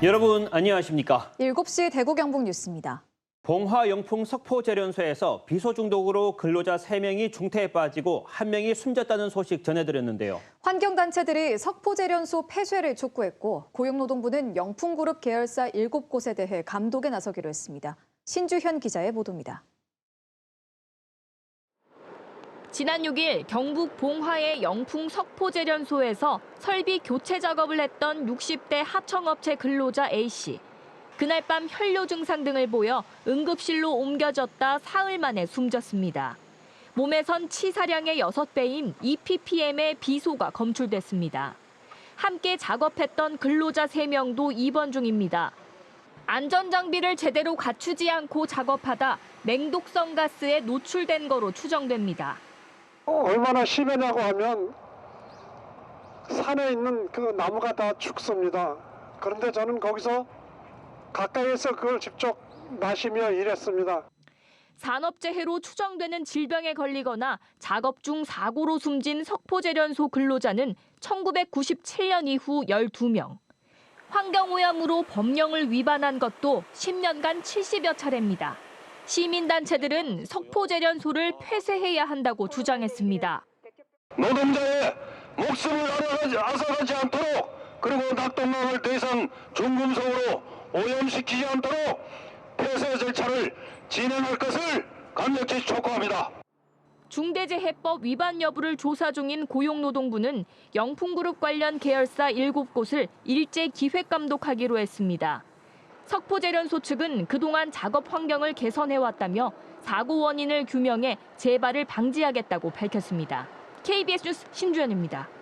여러분 안녕하십니까? 7시 대구 경북 뉴스입니다. 봉화 영풍 석포 재련소에서 비소 중독으로 근로자 3명이 중태에 빠지고 1명이 숨졌다는 소식 전해드렸는데요. 환경단체들이 석포 재련소 폐쇄를 촉구했고 고용노동부는 영풍그룹 계열사 7곳에 대해 감독에 나서기로 했습니다. 신주현 기자의 보도입니다. 지난 6일 경북 봉화의 영풍 석포재련소에서 설비 교체 작업을 했던 60대 하청업체 근로자 A씨. 그날 밤 혈뇨 증상 등을 보여 응급실로 옮겨졌다 사흘 만에 숨졌습니다. 몸에선 치사량의 6배인 EPPM의 비소가 검출됐습니다. 함께 작업했던 근로자 3명도 입원 중입니다. 안전장비를 제대로 갖추지 않고 작업하다 맹독성 가스에 노출된 거로 추정됩니다. 어, 얼마나 심하냐고 하면 산에 있는 그 나무가 다 죽습니다. 그런데 저는 거기서 가까이에서 그걸 직접 마시며 일했습니다. 산업재해로 추정되는 질병에 걸리거나 작업 중 사고로 숨진 석포재련소 근로자는 1997년 이후 12명. 환경오염으로 법령을 위반한 것도 10년간 70여 차례입니다. 시민단체들은 석포재련소를 폐쇄해야 한다고 주장했습니다. 노동자의 목숨을 앗아가지, 않도록 그리고 낙동강을 더 이상 중금속으로 오염시키지 않도록 폐쇄 절차를 진행할 것을 강력히 촉구합니다. 중대재해법 위반 여부를 조사 중인 고용노동부는 영풍그룹 관련 계열사 7곳을 일제 기획 감독하기로 했습니다. 석포재련소 측은 그동안 작업 환경을 개선해왔다며 사고 원인을 규명해 재발을 방지하겠다고 밝혔습니다. KBS 뉴스 신주연입니다.